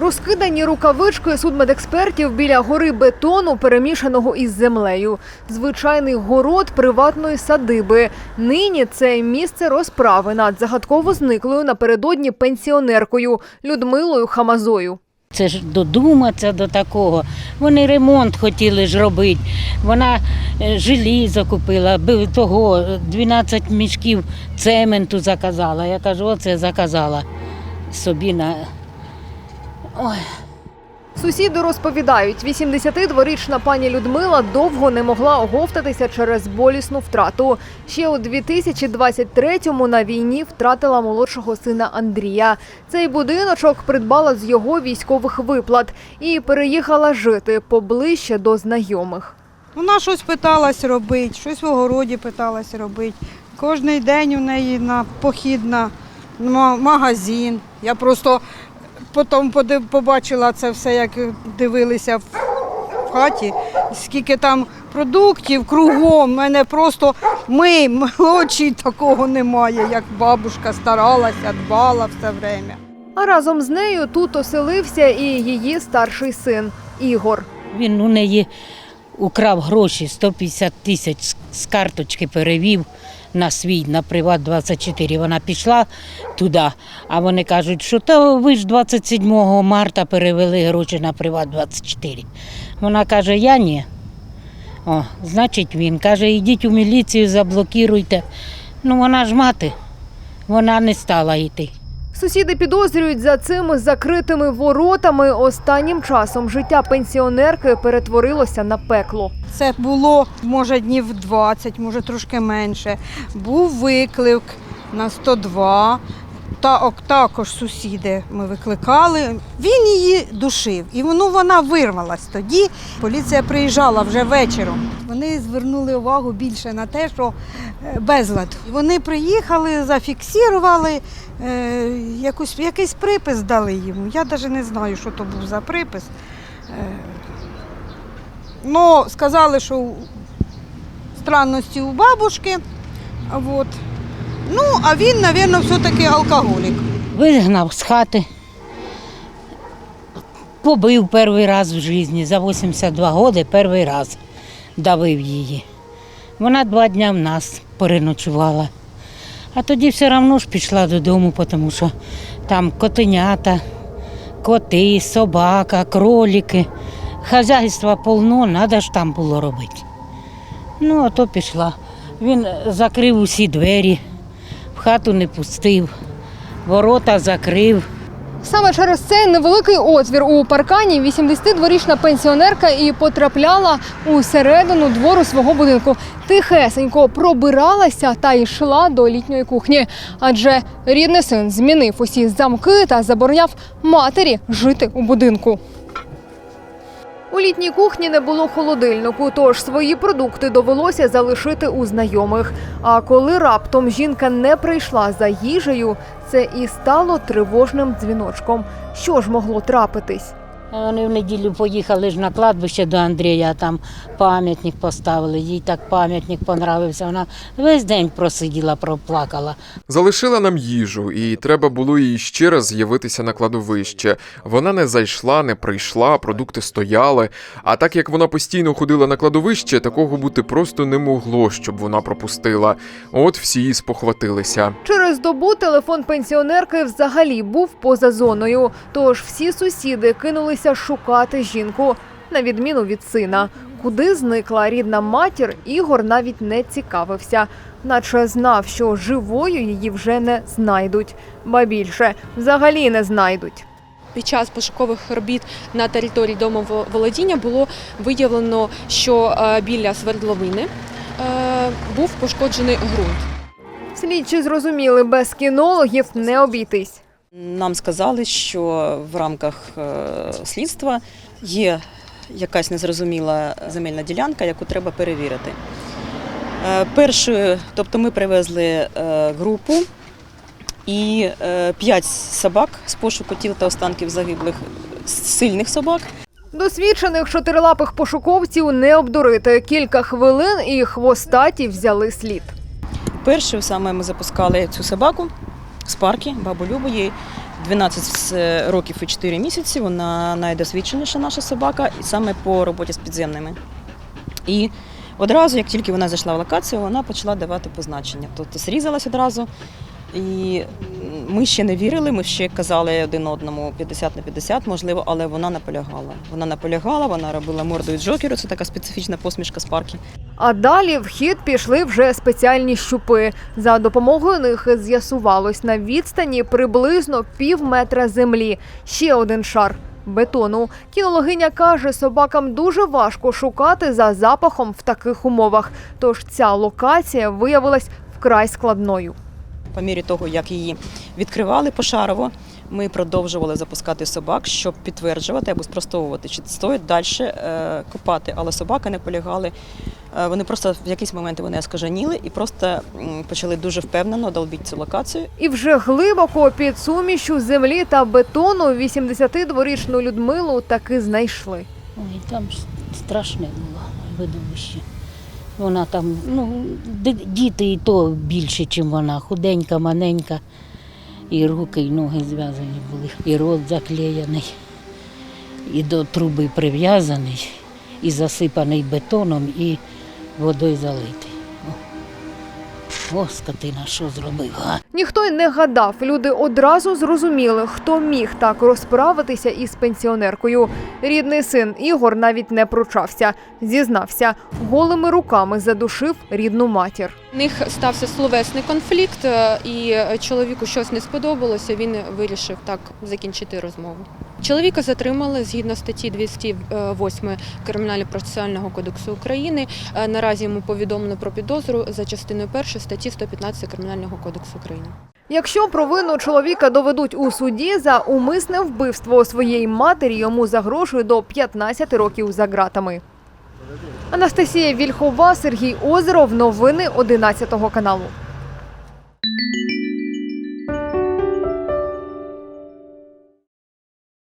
Розкидані рукавички судмедекспертів біля гори бетону, перемішаного із землею. Звичайний город приватної садиби. Нині це місце розправи над загадково зниклою напередодні пенсіонеркою Людмилою Хамазою. Це ж додуматися до такого. Вони ремонт хотіли ж робити. Вона е, желізо купила, того 12 мішків цементу заказала. Я кажу, оце заказала собі на. Ой. Сусіди розповідають, 80-дворічна пані Людмила довго не могла оговтатися через болісну втрату. Ще у 2023-му на війні втратила молодшого сина Андрія. Цей будиночок придбала з його військових виплат і переїхала жити поближче до знайомих. Вона щось питалась робити, щось в огороді питалась робити. Кожний день у неї на похід на магазин. Я просто потім побачила це все, як дивилися в хаті, скільки там продуктів кругом. У мене просто ми, молодші, такого немає, як бабушка старалася, дбала все время. А разом з нею тут оселився і її старший син Ігор. Він у неї украв гроші 150 тисяч з- карточки перевів на свій, на Приват 24. Вона пішла туди, а вони кажуть, що та ви ж 27 марта перевели гроші на Приват 24. Вона каже, я ні. О, значить він каже, йдіть у міліцію, заблокіруйте. Ну вона ж мати, вона не стала йти. Сусіди підозрюють за цими закритими воротами. Останнім часом життя пенсіонерки перетворилося на пекло. Це було, може, днів 20, може трошки менше. Був виклик на 102. Та також сусіди ми викликали. Він її душив, і воно вона вирвалась тоді. Поліція приїжджала вже вечором. Вони звернули увагу більше на те, що е, безлад. Вони приїхали, зафіксували, е, якусь, якийсь припис дали йому. Я навіть не знаю, що то був за припис. Е, Ну, сказали, що странності у бабушки. А Вот. Ну, а він, мабуть, все-таки алкоголік. Вигнав з хати. Побив перший раз в житті, за 82 роки перший раз давив її. Вона два дні в нас переночувала. А тоді все одно ж пішла додому, тому що там котенята, коти, собака, кролики. Хазяйства повно, треба ж там було робити. Ну, а то пішла. Він закрив усі двері, хату не пустив, ворота закрив. Саме через цей невеликий отвір у паркані 80-дворічна пенсіонерка і потрапляла у середину двору свого будинку. Тихесенько пробиралася та йшла до літньої кухні. Адже рідний син змінив усі замки та забороняв матері жити у будинку. У літній кухні не було холодильнику, тож свої продукти довелося залишити у знайомих. А коли раптом жінка не прийшла за їжею, це і стало тривожним дзвіночком. Що ж могло трапитись? Вони в неділю поїхали ж на кладбище до Андрія, там пам'ятник поставили. Їй так пам'ятник понравився. Вона весь день просиділа, проплакала. Залишила нам їжу, і треба було їй ще раз з'явитися на кладовище. Вона не зайшла, не прийшла, продукти стояли. А так як вона постійно ходила на кладовище, такого бути просто не могло, щоб вона пропустила. От всі і спохватилися. Через добу телефон пенсіонерки взагалі був поза зоною. Тож всі сусіди кинулися шукати жінку, на відміну від сина. Куди зникла рідна матір, Ігор навіть не цікавився, наче знав, що живою її вже не знайдуть. Ба більше взагалі не знайдуть. Під час пошукових робіт на території дому володіння було виявлено, що е, біля свердловини е, був пошкоджений ґрунт. Слідчі зрозуміли, без кінологів не обійтись. Нам сказали, що в рамках е, слідства є якась незрозуміла земельна ділянка, яку треба перевірити. Е, Першою, тобто ми привезли е, групу і п'ять собак з пошуку тіл та останків загиблих сильних собак. Досвідчених чотирилапих пошуковців не обдурити. Кілька хвилин і хвостаті взяли слід. Першою саме ми запускали цю собаку з парки, бабу Любу її 12 років і 4 місяці. Вона найдосвідченіша наша собака, і саме по роботі з підземними. І одразу, як тільки вона зайшла в локацію, вона почала давати позначення. Тобто зрізалась одразу. І ми ще не вірили, ми ще казали один одному 50 на 50, можливо, але вона наполягала. Вона наполягала, вона робила мордою джокеру, це така специфічна посмішка з парки. А далі в хід пішли вже спеціальні щупи. За допомогою них з'ясувалось на відстані приблизно пів метра землі. Ще один шар бетону. Кінологиня каже, собакам дуже важко шукати за запахом в таких умовах. Тож ця локація виявилась вкрай складною. По мірі того, як її відкривали пошарово, ми продовжували запускати собак, щоб підтверджувати або спростовувати, чи стоїть далі е, копати. Але собаки не полягали. Е, Вони просто в якийсь момент вони оскажаніли і просто почали дуже впевнено долбити цю локацію. І вже глибоко під сумішю землі та бетону 82-річну Людмилу таки знайшли. Ой, там страшне було видовище. Вона там, ну, діти і то більше, ніж вона, худенька, маненька. І руки, і ноги зв'язані були, і рот заклеєний, і до труби прив'язаний, і засипаний бетоном, і водою залитий. О, скотина, що зробив, га? Ніхто й не гадав. Люди одразу зрозуміли, хто міг так розправитися із пенсіонеркою. Рідний син Ігор навіть не пручався. Зізнався, голими руками задушив рідну матір. У них стався словесний конфлікт, е, і чоловіку щось не сподобалося. Він вирішив так закінчити розмову. Чоловіка затримали згідно статті 208 Кримінально-процесуального кодексу України. Е, Наразі йому повідомлено про підозру за частиною 1 статті 115 Кримінального кодексу України. Якщо провину чоловіка доведуть у суді за умисне вбивство своєї матері, йому загрожує до 15 років за ґратами. Анастасія Вільхова, Сергій Озеров. Новини 11 каналу.